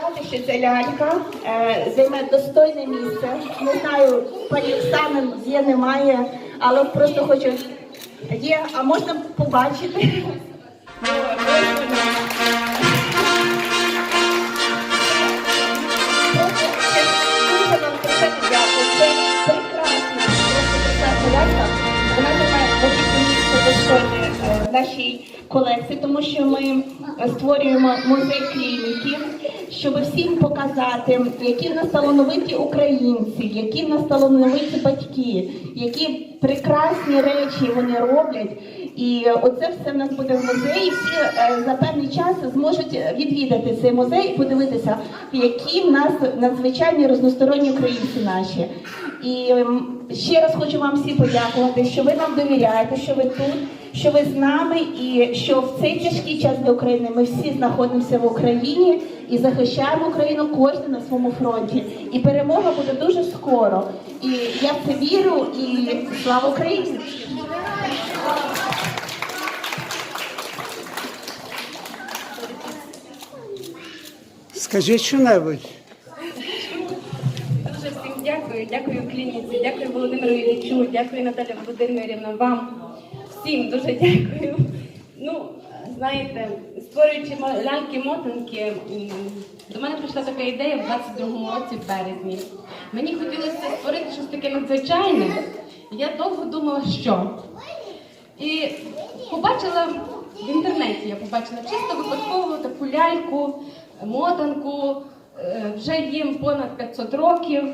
сказати, що ця лялька е, займе достойне місце. Не знаю, пані Оксана є, немає, але просто хочу. Є, а можна побачити. Нашій колекції, тому що ми створюємо музей клініки, щоб всім показати, які в нас талановиті українці, які в нас талановиті батьки, які прекрасні речі вони роблять. І оце все в нас буде в музеї. Всі е, за певний час зможуть відвідати цей музей і подивитися, які в нас надзвичайні різносторонні українці наші. І ще раз хочу вам всі подякувати, що ви нам довіряєте, що ви тут, що ви з нами, і що в цей тяжкий час для України ми всі знаходимося в Україні і захищаємо Україну кожен на своєму фронті. І перемога буде дуже скоро. І я в це вірю. І слава Україні! Скажіть що-небудь. Дуже всім дякую, дякую клініці, дякую Володимиру Іллічу, дякую Наталя Володимирівна, вам всім дуже дякую. Ну, знаєте, створюючи ляльки-мотанки, до мене прийшла така ідея в 22-му році в березні. Мені хотілося створити щось таке надзвичайне. Я довго думала, що. І побачила в інтернеті, я побачила чисто випадково таку ляльку, мотанку, е, вже їм понад 500 років.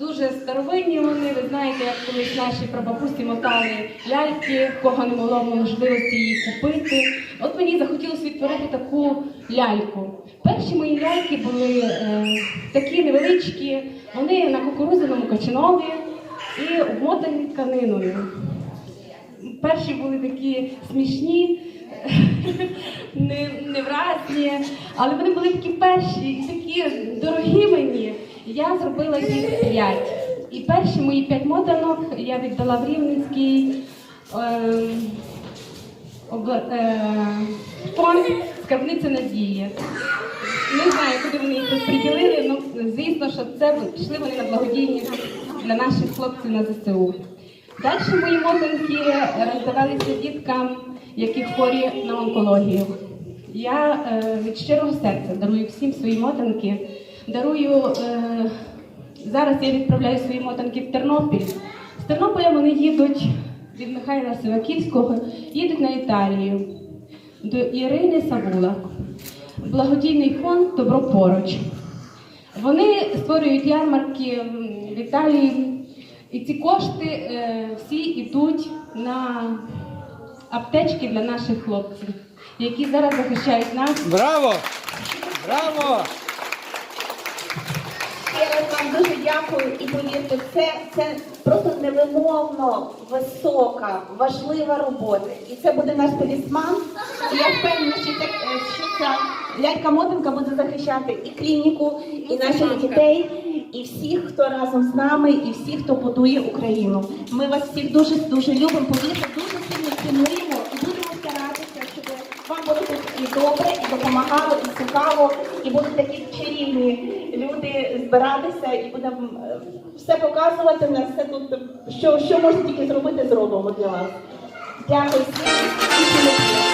Дуже старовинні вони, ви знаєте, як колись наші прабабусі мотали ляльки, кого не було можливості її купити. От мені захотілося відтворити таку ляльку. Перші мої ляльки були е, такі невеличкі, вони на кукурудзяному качанові і обмотані тканиною. Перші були такі смішні, невразні, але вони були такі перші, такі дорогі мені. Я зробила їх п'ять. І перші мої п'ять мотанок я віддала в Рівненський ем, е, фонд Скарбниця Надії. Не знаю, куди вони їх розподілили, ну звісно, що це пішли вони на благодійність для наших хлопців на ЗСУ. Далі мої мотанки роздавалися діткам, які хворі на онкологію. Я е, від щирого серця дарую всім свої мотанки. Дарую е, зараз я відправляю свої мотанки в Тернопіль. З Тернополя вони їдуть від Михайла Сиваківського, їдуть на Італію до Ірини Савула. Благодійний фонд Добро поруч. Вони створюють ярмарки в Італії, і ці кошти е, всі йдуть на аптечки для наших хлопців, які зараз захищають нас. Браво! Браво! Ще раз вам дуже дякую і повірте, це, це просто невимовно висока, важлива робота. І це буде наш талісман. І я впевнена, що, це, е, що ця лялька-мотанка буде захищати і клініку, і наших дітей, і всіх, хто разом з нами, і всіх, хто будує Україну. Ми вас всіх дуже дуже любимо, повірте, дуже сильно цінуємо і будемо старатися, щоб вам було тут і добре, і допомагало, і цікаво, і будуть такі чарівні люди збиратися і будемо е, все показувати на все тут, що, що можна тільки зробити, зробимо для вас. Дякую всім.